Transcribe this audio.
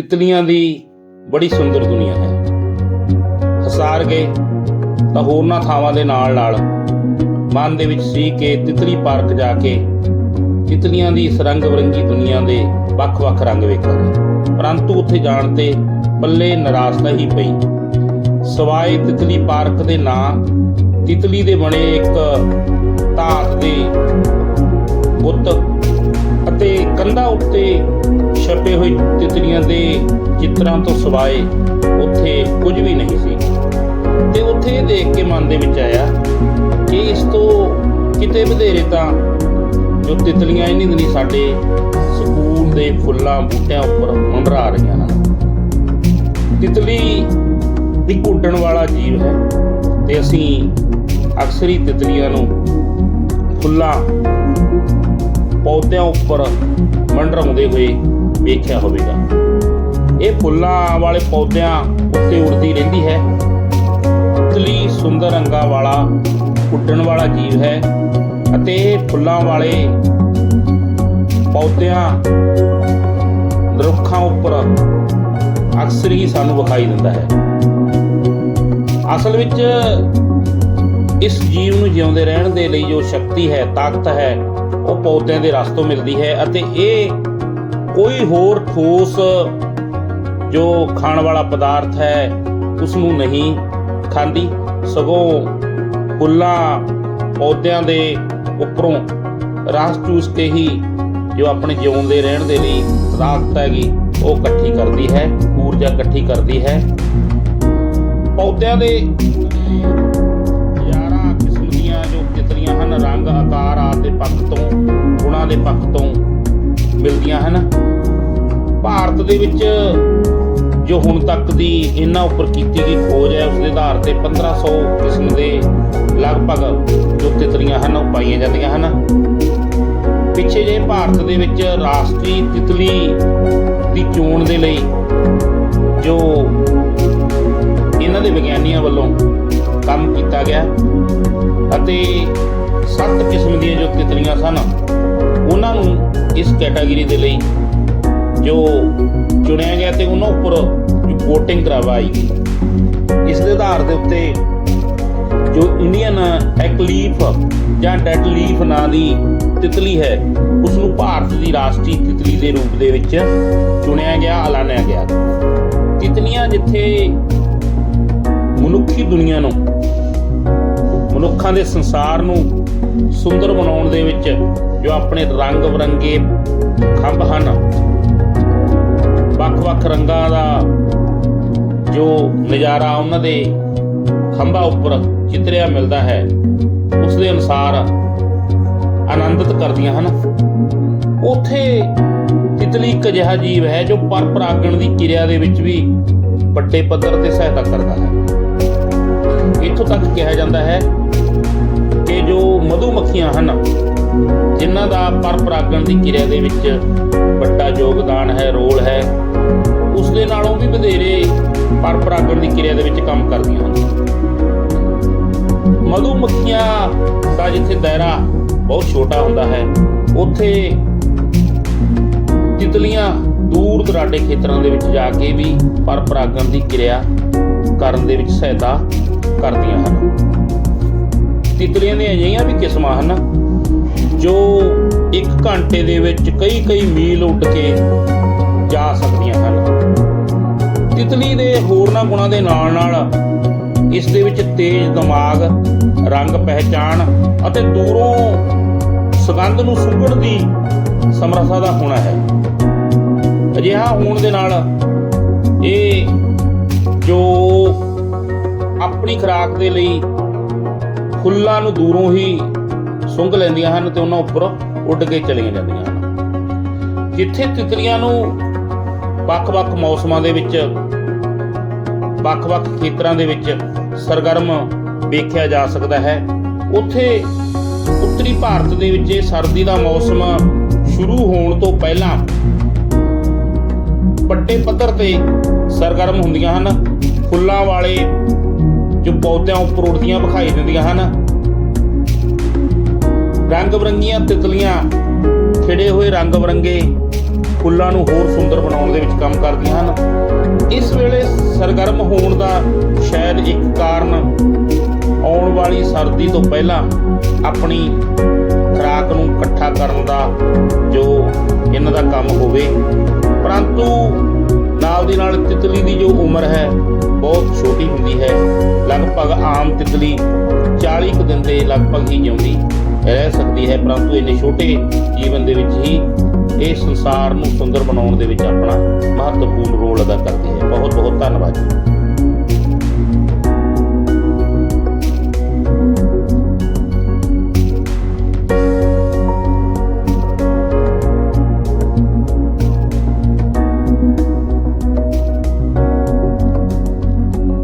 ਤਿਤਲੀਆਂ ਦੀ ਬੜੀ ਸੁੰਦਰ ਦੁਨੀਆ ਹੈ। ਹਸਾਰ ਗਏ ਤਾਂ ਹੋਰਨਾਂ ਥਾਵਾਂ ਦੇ ਨਾਲ ਨਾਲ ਮਨ ਦੇ ਵਿੱਚ ਸੀ ਕਿ ਤਿਤਲੀ ਪਾਰਕ ਜਾ ਕੇ ਤਿਤਲੀਆਂ ਦੀ ਇਸ ਰੰਗ ਦੁਨੀਆ ਦੇ ਵੱਖ-ਵੱਖ ਰੰਗ ਵੇਖਾਂਗੇ। ਪਰੰਤੂ ਉੱਥੇ ਜਾਣ ਤੇ ਪੱਲੇ ਨਿਰਾਸ਼ਤਾ ਹੀ ਪਈ। ਸਵਾਏ ਤਿਤਲੀ ਪਾਰਕ ਦੇ ਨਾਂ, ਤਿਤਲੀ ਦੇ ਬਣੇ ਇੱਕ ਧਾਤ ਦੇ ਬੁੱਤ ਅਤੇ ਕੰਧਾਂ ਉੱਤੇ ਛਪੇ ਹੋਏ ਤਿਤਲੀਆਂ ਦੇ ਚਿੱਤਰਾਂ ਤੋਂ ਸਿਵਾਏ ਉੱਥੇ ਕੁਝ ਵੀ ਨਹੀਂ ਸੀ। ਤੇ ਉੱਥੇ ਇਹ ਦੇਖ ਕੇ ਮਨ ਦੇ ਵਿੱਚ ਆਇਆ ਕਿ ਇਸ ਤੋਂ ਕਿਤੇ ਵਧੇਰੇ ਤਾਂ ਜੋ ਤਿਤਲੀਆਂ ਇੰਨੀ ਦਿਨੀ ਸਾਡੇ ਸਕੂਲ ਦੇ ਫੁੱਲਾਂ ਬੂਟਿਆਂ ਉੱਪਰ ਮੰਡਰਾ ਰਹੀਆਂ ਹਨ। ਤਿਤਲੀ ਇੱਕ ਉੱਡਣ ਵਾਲਾ ਜੀਵ ਹੈ ਤੇ ਅਸੀਂ ਅਕਸਰ ਹੀ ਤਿਤਲੀਆਂ ਨੂੰ ਫੁੱਲਾਂ ਪੌਦਿਆਂ ਉੱਪਰ ਮੰਡਰਾਉਂਦੇ ਹੋਏ ਦੇਖਿਆ ਹੋਵੇਗਾ। ਇਹ ਫੁੱਲਾਂ ਵਾਲੇ ਪੌਦਿਆਂ ਉੱਤੇ ਉੜਦੀ ਰਹਿੰਦੀ ਹੈ। ਤਿਤਲੀ ਸੁੰਦਰ ਰੰਗਾਂ ਵਾਲਾ, ਉੱਡਣ ਵਾਲਾ ਜੀਵ ਹੈ ਅਤੇ ਇਹ ਫੁੱਲਾਂ ਵਾਲੇ ਪੌਦਿਆਂ ਰੁੱਖਾਂ ਉੱਪਰ ਅਕਸਰ ਹੀ ਸਾਨੂੰ ਵਿਖਾਈ ਦਿੰਦਾ ਹੈ। ਅਸਲ ਵਿੱਚ ਇਸ ਜੀਵ ਨੂੰ ਜਿਉਂਦੇ ਰਹਿਣ ਦੇ ਲਈ ਜੋ ਸ਼ਕਤੀ ਹੈ, ਤਾਕਤ ਹੈ, ਉਹ ਪੌਦਿਆਂ ਦੇ ਰਸ ਤੋਂ ਮਿਲਦੀ ਹੈ ਅਤੇ ਇਹ ਕੋਈ ਹੋਰ ਠੋਸ ਜੋ ਖਾਣ ਵਾਲਾ ਪਦਾਰਥ ਹੈ ਉਸ ਨੂੰ ਨਹੀਂ ਖਾਂਦੀ। ਸਗੋਂ ਫੁੱਲਾਂ ਪੌਦਿਆਂ ਦੇ ਉੱਪਰੋਂ ਰਸ ਚੂਸ ਕੇ ਹੀ ਜੋ ਆਪਣੇ ਜਿਉਂਦੇ ਰਹਿਣ ਦੇ ਲਈ ਤਾਕਤ ਹੈਗੀ, ਉਹ ਇਕੱਠੀ ਕਰਦੀ ਹੈ, ਊਰਜਾ ਇਕੱਠੀ ਕਰਦੀ ਹੈ। ਪੌਦਿਆਂ ਦੇ ਹਜ਼ਾਰਾਂ ਕਿਸਮ ਦੀਆਂ ਜੋ ਤਿਤਲੀਆਂ ਹਨ, ਰੰਗ, ਆਕਾਰ ਆਦਿ ਦੇ ਪੱਖ ਤੋਂ, ਗੁਣਾਂ ਦੇ ਪੱਖ ਤੋਂ ਮਿਲਦੀਆਂ ਹਨ ਭਾਰਤ ਦੇ ਵਿੱਚ ਜੋ ਹੁਣ ਤੱਕ ਦੀ ਇਹਨਾਂ ਉੱਪਰ ਕੀਤੀ ਗਈ ਖੋਜ ਹੈ ਉਸ ਦੇ ਆਧਾਰ ਤੇ 1500 ਕਿਸਮ ਦੇ ਲਗਭਗ ਜੋ ਤਿਤਲੀਆਂ ਹਨ, ਉਹ ਪਾਈਆਂ ਜਾਂਦੀਆਂ ਹਨ ਪਿੱਛੇ ਜੇ ਭਾਰਤ ਦੇ ਵਿੱਚ ਰਾਸ਼ਟਰੀ ਤਿਤਲੀ ਦੀ ਚੋਣ ਦੇ ਲਈ ਜੋ ਇਹਨਾਂ ਦੇ ਵਿਗਿਆਨੀਆਂ ਵੱਲੋਂ ਕੰਮ ਕੀਤਾ ਗਿਆ, ਅਤੇ ਸੱਤ ਕਿਸਮ ਦੀਆਂ ਜੋ ਤਿਤਲੀਆਂ ਸਨ ਉਹਨਾਂ ਨੂੰ ਇਸ ਕੈਟਾਗਰੀ ਦੇ ਲਈ ਜੋ ਚੁਣਿਆ ਗਿਆ ਤੇ ਉਹਨਾਂ ਉੱਪਰ VOTING ਕਰਵਾਈ ਗਈ ਇਸ ਦੇ ਆਧਾਰ ਦੇ ਉੱਤੇ ਜੋ ਇੰਡੀਅਨ ਐਕਲੀਫ ਜਾਂ ਡੈਡ ਲੀਫ ਨਾਂ ਦੀ ਤਿਤਲੀ ਹੈ ਉਸ ਨੂੰ ਭਾਰਤ ਦੀ ਰਾਸ਼ਟਰੀ ਤਿਤਲੀ ਦੇ ਰੂਪ ਦੇ ਵਿੱਚ ਚੁਣਿਆ ਗਿਆ, ਐਲਾਨਿਆ ਗਿਆ। ਤਿਤਲੀਆਂ ਜਿੱਥੇ ਮਨੁੱਖੀ ਦੁਨੀਆ ਨੂੰ, ਮਨੁੱਖਾਂ ਦੇ ਸੰਸਾਰ ਨੂੰ ਸੁੰਦਰ ਬਣਾਉਣ ਦੇ ਵਿੱਚ ਜੋ ਆਪਣੇ ਰੰਗ ਬਰੰਗੇ ਖੰਭ ਹਨ ਵੱਖ-ਵੱਖ ਰੰਗਾਂ ਦਾ ਜੋ ਨਜ਼ਾਰਾ ਉਹਨਾਂ ਦੇ ਖੰਭਾਂ ਉੱਪਰ ਚਿੱਤਰਿਆ ਮਿਲਦਾ ਹੈ, ਉਸ ਦੇ ਅਨੁਸਾਰ ਆਨੰਦਿਤ ਕਰਦੀਆਂ ਹਨ। ਉਥੇ ਤਿਤਲੀ ਇੱਕ ਅਜਿਹਾ ਜੀਵ ਹੈ ਜੋ ਪਰ ਦੀ ਕਿਰਿਆ ਦੇ ਵਿੱਚ ਵੀ ਵੱਡੇ ਪੱਧਰ ਤੇ ਸਹਾਇਤਾ ਕਰਦਾ ਹੈ। ਇੱਥੋਂ ਤੱਕ ਕਿਹਾ ਜਾਂਦਾ ਹੈ ਜੋ ਮਧੂ ਮੱਖੀਆਂ ਹਨ, ਜਿਨ੍ਹਾਂ ਦਾ ਪਰਪਰਾਗਣ ਦੀ ਕਿਰਿਆ ਦੇ ਵਿੱਚ ਵੱਡਾ ਯੋਗਦਾਨ ਹੈ, ਰੋਲ ਹੈ ਉਸ ਦੇ ਨਾਲੋਂ ਵੀ ਵਧੇਰੇ ਪਰਪਰਾਗਣ ਦੀ ਕਿਰਿਆ ਦੇ ਵਿੱਚ ਕੰਮ ਕਰਦੀਆਂ ਹਨ। ਮਧੂ ਮੱਖੀਆਂ ਦਾ ਜਿੱਥੇ ਦਾਇਰਾ ਬਹੁਤ ਛੋਟਾ ਹੁੰਦਾ ਹੈ, ਉੱਥੇ ਤਿਤਲੀਆਂ ਦੂਰ ਦਰਾਡੇ ਖੇਤਰਾਂ ਦੇ ਵਿੱਚ ਜਾ ਕੇ ਵੀ ਪਰਪਰਾਗਣ ਦੀ ਕਿਰਿਆ ਕਰਨ ਦੇ ਵਿੱਚ ਸਹਾਇਤਾ ਕਰਦੀਆਂ ਹਨ। ਤਿਤਲੀਆਂ ਦੀਆਂ ਅਜਿਹੀਆਂ ਵੀ ਕਿਸਮਾਂ ਹਨ, ਜੋ 1 ਘੰਟੇ ਦੇ ਵਿੱਚ ਕਈ ਕਈ ਮੀਲ ਉੱਡ ਕੇ ਜਾ ਸਕਦੀਆਂ ਹਨ। ਤਿਤਲੀ ਦੇ ਹੋਰਨਾਂ ਗੁਣਾਂ ਦੇ ਨਾਲ ਨਾਲ ਇਸ ਦੇ ਵਿੱਚ ਤੇਜ਼ ਦਿਮਾਗ, ਰੰਗ ਪਹਿਚਾਣ ਅਤੇ ਦੂਰੋਂ ਸੁਗੰਧ ਨੂੰ ਸੁੰਘਣ ਦੀ ਸਮਰੱਥਾ ਦਾ ਹੋਣਾ ਹੈ। ਅਜਿਹਾ ਹੋਣ ਦੇ ਨਾਲ ਇਹ ਜੋ ਆਪਣੀ ਖੁਰਾਕ ਦੇ ਲਈ ਫੁੱਲਾਂ ਨੂੰ ਦੂਰੋਂ ਹੀ ਸੁੰਘ ਲੈਂਦੀਆਂ ਹਨ ਤੇ ਉਹਨਾਂ ਉੱਪਰ ਉੱਡ ਕੇ ਚਲੀਆਂ ਜਾਂਦੀਆਂ ਹਨ। ਜਿੱਥੇ ਤਿਤਲੀਆਂ ਨੂੰ ਵੱਖ-ਵੱਖ ਮੌਸਮਾਂ ਦੇ ਵਿੱਚ, ਵੱਖ-ਵੱਖ ਖੇਤਰਾਂ ਦੇ ਵਿੱਚ ਸਰਗਰਮ ਵੇਖਿਆ ਜਾ ਸਕਦਾ ਹੈ, ਉੱਥੇ ਉੱਤਰੀ ਭਾਰਤ ਦੇ ਵਿੱਚ ਸਰਦੀ ਦਾ ਮੌਸਮ ਸ਼ੁਰੂ ਹੋਣ ਤੋਂ ਪਹਿਲਾਂ ਵੱਡੇ ਪੱਧਰ ਤੇ ਸਰਗਰਮ ਹੁੰਦੀਆਂ ਹਨ। ਫੁੱਲਾਂ ਵਾਲੇ ਜੋ ਪੌਦਿਆਂ ਉੱਪਰ ਉੱਡਦੀਆਂ ਵਿਖਾਈ ਦਿੰਦੀਆਂ ਹਨ। ਰੰਗ ਬਰੰਗੀਆਂ ਤਿਤਲੀਆਂ ਖਿੜੇ ਹੋਏ ਰੰਗ ਬਰੰਗੇ ਫੁੱਲਾਂ ਨੂੰ ਹੋਰ ਸੁੰਦਰ ਬਣਾਉਣ ਦੇ ਵਿੱਚ ਕੰਮ ਕਰਦੀਆਂ ਹਨ। ਇਸ ਵੇਲੇ ਸਰਗਰਮ ਹੋਣ ਦਾ ਸ਼ਾਇਦ ਇੱਕ ਕਾਰਨ ਆਉਣ ਵਾਲੀ ਸਰਦੀ ਤੋਂ ਪਹਿਲਾਂ ਆਪਣੀ ਖੁਰਾਕ ਨੂੰ ਇਕੱਠਾ ਕਰਨ ਦਾ ਜੋ ਇਹਨਾਂ ਦਾ ਕੰਮ ਹੋਵੇ। ਪਰੰਤੂ ਨਾਲ ਦੀ ਨਾਲ ਤਿਤਲੀ ਦੀ ਜੋ ਉਮਰ ਹੈ, ਬਹੁਤ ਛੋਟੀ ਹੁੰਦੀ ਹੈ। ਲਗਭਗ ਆਮ ਤਿਤਲੀ 40 ਕੁ ਦਿਨ ਦੇ ਲਗਭਗ ਹੀ ਜਿਉਂਦੀ। ਰਹਿ ਸਕਦੀ ਹੈ, ਪਰੰਤੂ ਇੰਨੇ ਛੋਟੇ ਜੀਵਨ ਦੇ ਵਿੱਚ ਹੀ ਇਹ ਸੰਸਾਰ ਨੂੰ ਸੁੰਦਰ ਬਣਾਉਣ ਦੇ ਵਿੱਚ ਆਪਣਾ ਮਹੱਤਵਪੂਰਨ ਰੋਲ ਅਦਾ ਕਰਦੀ ਹੈ। ਬਹੁਤ ਬਹੁਤ ਧੰਨਵਾਦ ਜੀ।